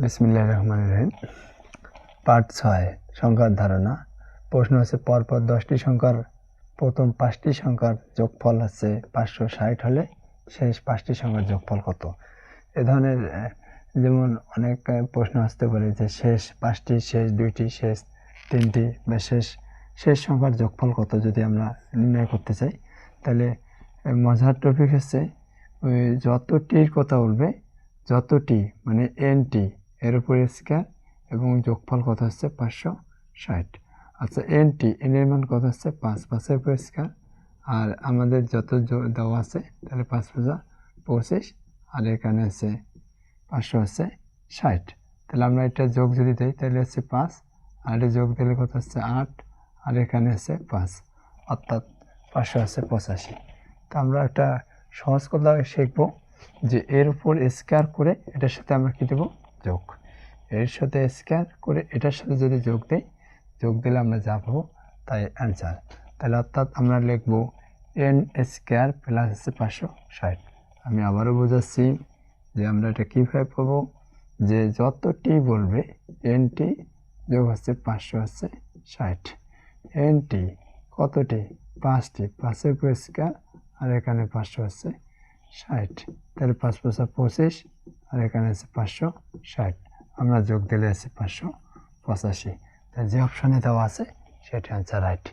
বিসমিল্লাহ রহমান রহিম। পার্ট ছয়, সংখ্যার ধারণা। প্রশ্ন হচ্ছে পরপর দশটি সংখ্যার, প্রথম পাঁচটি সংখ্যার যোগফল হচ্ছে পাঁচশো ষাট হলে শেষ পাঁচটি সংখ্যার যোগফল কত? এ ধরনের যেমন অনেক প্রশ্ন আসতে পারে যে শেষ পাঁচটি, শেষ দুইটি, শেষ তিনটি বা শেষ শেষ সংখ্যার যোগফল কত যদি আমরা নির্ণয় করতে চাই। তাহলে মজার টপিক হচ্ছে যতটির কথা বলবে যতটি মানে এনটি এর উপরে স্কোয়ার এবং যোগফল কত হচ্ছে? পাঁচশো ষাট। আচ্ছা এনটি এন এর মান কত হচ্ছে? পাঁচ। পাঁচের উপরে স্কোয়ার আর আমাদের যত দেওয়া আছে, তাহলে পাঁচ পাঁচা পঁচিশ। আর এখানে আছে পাঁচশো হচ্ছে ষাট। তাহলে আমরা এটা যোগ যদি দিই, তাহলে হচ্ছে পাঁচ। আর এটা যোগ দিলে কত হচ্ছে? আট। আর এখানে আছে পাঁচ। অর্থাৎ পাঁচশো আছে পঁচাশি। তো আমরা একটা সহজ কথা শিখব যে এর উপর স্কোয়ার করে এটার সাথে আমরা কী দেবো? যোগ। এর সাথে স্কোয়ার করে এটার সাথে যদি যোগ দেই, যোগ দিলে আমরা যা পাবো তাই অ্যান্সার তাহলে অর্থাৎ আমরা লিখব এন স্কোয়ার প্লাস হচ্ছে পাঁচশো ষাট। আমি আবারও বোঝাচ্ছি যে আমরা এটা কীভাবে পাবো, যে যতটি বলবে এনটি যোগ হচ্ছে পাঁচশো হচ্ছে ষাট। এনটি কতটি? পাঁচটি। পাঁচের পরিষ্কার আর এখানে পাঁচশো হচ্ছে ষাট। তাহলে পাঁচ পাঁচশো পঁচিশ আর এখানে আছে পাঁচশো ষাট। আমরা যোগ দিলে আছে পাঁচশো পঁচাশি। তাই যে অপশানে দেওয়া আছে, সেটা অ্যান্সার রাইট